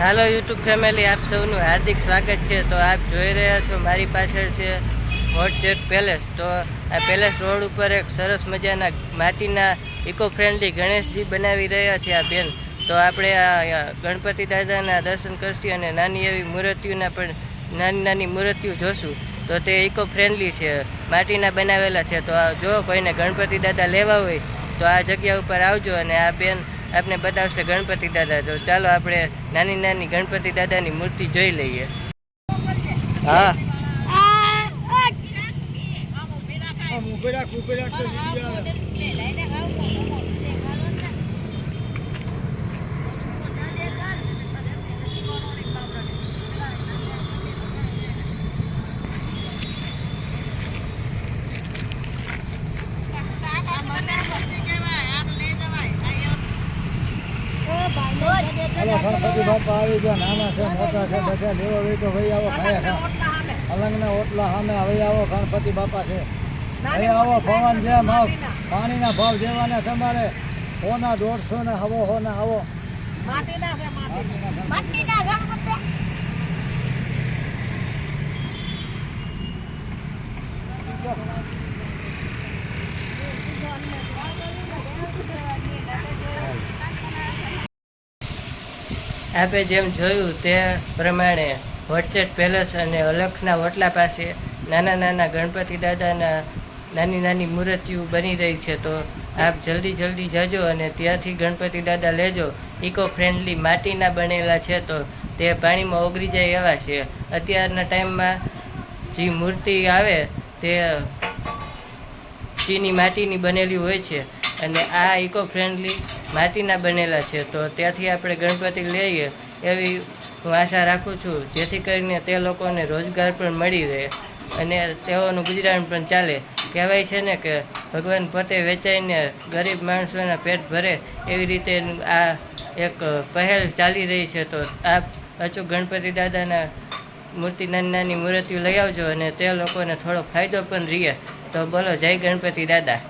હાલો YouTube family આપ સૌનું હાર્દિક સ્વાગત છે. તો આપ જોઈ રહ્યા છો મારી પાછળ છે હોટજેટ પેલેસ તો આ પેલેસ રોડ ઉપર એક સરસ મજાના માટીના ઇકો ફ્રેન્ડલી ગણેશજી બનાવી રહ્યા છે આ બેન. તો આપણે આ ગણપતિ દાદાના દર્શન કરશું અને નાની એવી મૂર્તિઓના પણ, નાની નાની મૂર્તિઓ જોશું. તો તે ઇકો ફ્રેન્ડલી છે, માટીના બનાવેલા છે. તો જો કોઈને ગણપતિ દાદા લેવા હોય, તો આ જગ્યા ઉપર આવજો અને આ બેન આપને બતાવશે ગણપતિ દાદા તો ચાલો આપણે નાની નાની ગણપતિ દાદાની મૂર્તિ જોઈ લઈએ હા ઉભેરા ઉભેરા તો વિડિયો આવે હાલો ગણપતિ બાપા આવી ગયા નાના છે મોટા છે બધા લેવા હોય તો ભાઈ આવો ખાયા અલંગના ઓટલા સામે. હવે આવો ગણપતિ બાપા છે. હવે આવો પવન છે ભાવ પાણીના ભાવ દેવાના તમારે ઓના દોઢસો ને હવો ને આવો માટીના ગણપતિ. આપે જેમ જોયું તે પ્રમાણે વટચેટ પેલેસ અને અલખના વટલા પાસે નાના નાના ગણપતિ દાદાના નાની નાની મૂર્તિઓ બની રહી છે તો આપ જલ્દી જલ્દી જજો અને ત્યાંથી ગણપતિ દાદા લેજો. ઇકો ફ્રેન્ડલી માટીના બનેલા છે તો તે પાણીમાં ઓગળી જાય એવા છે. અત્યારના ટાઈમમાં જે મૂર્તિ આવે તે ચીની માટીની બનેલી હોય છે. અને આ ઇકો ફ્રેન્ડલી માટીના બનેલા છે. તો ત્યાંથી આપણે ગણપતિ લઈએ એવી હું આશા રાખું છું, જેથી કરીને તે લોકોને રોજગાર પણ મળી રહે અને તેઓનું ગુજરાન પણ ચાલે. કહેવાય છે ને કે ભગવાન પોતે વેચાઈને ગરીબ માણસોના પેટ ભરે એવી રીતે આ એક પહેલ ચાલી રહી છે. તો આપ અચૂક ગણપતિ દાદાના મૂર્તિ નાની નાની મૂર્તિઓ લઈ આવજો અને તે લોકોને થોડો ફાયદો પણ રહે. તો બોલો, જય ગણપતિ દાદા.